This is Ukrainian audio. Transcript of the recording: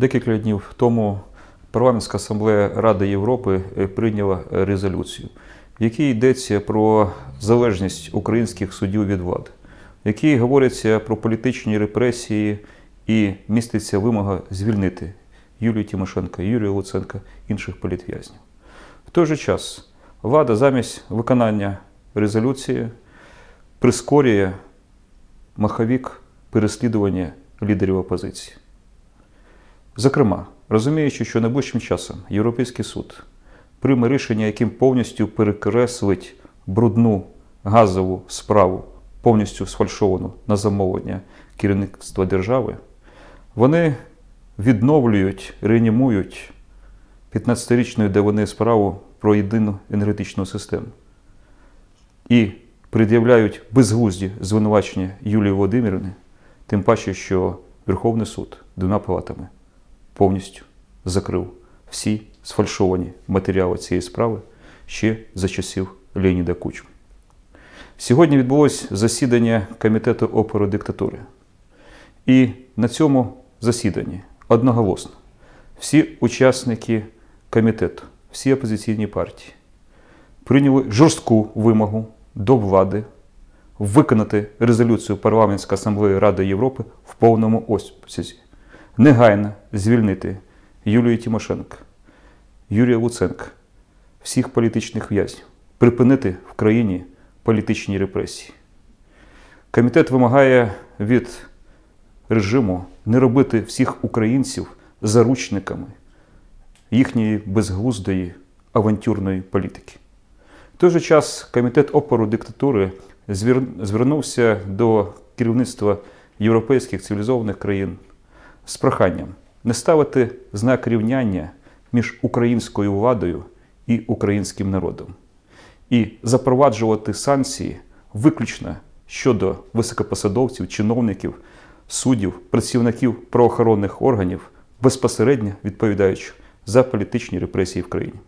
Декілька днів тому парламентська асамблея Ради Європи е, прийняла е, резолюцію, в якій йдеться про залежність українських суддів від влади, в якій говориться про політичні репресії і міститься вимога звільнити Юлію Тимошенко, Юрія Луценка, інших політв'язнів. В той же час влада замість виконання резолюції прискорює маховік переслідування лідерів опозиції. Зокрема, розуміючи, що найближчим часом Європейський суд прийме рішення, яким повністю перекреслить брудну газову справу, повністю сфальшовану на замовлення керівництва держави, вони відновлюють, реанімують 15-річної давини справу про єдину енергетичну систему і пред'являють безглузді звинувачення Юлії Володимирівни, тим паче, що Верховний суд двома палатами повністю закрив всі сфальшовані матеріали цієї справи ще за часів Леоніда Кучми. Сьогодні відбулось засідання Комітету опору диктатури. І на цьому засіданні одноголосно всі учасники комітету, всі опозиційні партії прийняли жорстку вимогу до влади виконати резолюцію Парламентської асамблеї Ради Європи в повному обсязі, негайно звільнити Юлію Тимошенко, Юрія Луценка, всіх політичних в'язнів, припинити в країні політичні репресії. Комітет вимагає від режиму не робити всіх українців заручниками їхньої безглуздої авантюрної політики. В той же час Комітет опору диктатури звернувся до керівництва європейських цивілізованих країн з проханням не ставити знак рівняння між українською владою і українським народом і запроваджувати санкції виключно щодо високопосадовців, чиновників, суддів, працівників правоохоронних органів, безпосередньо відповідаючи за політичні репресії в країні.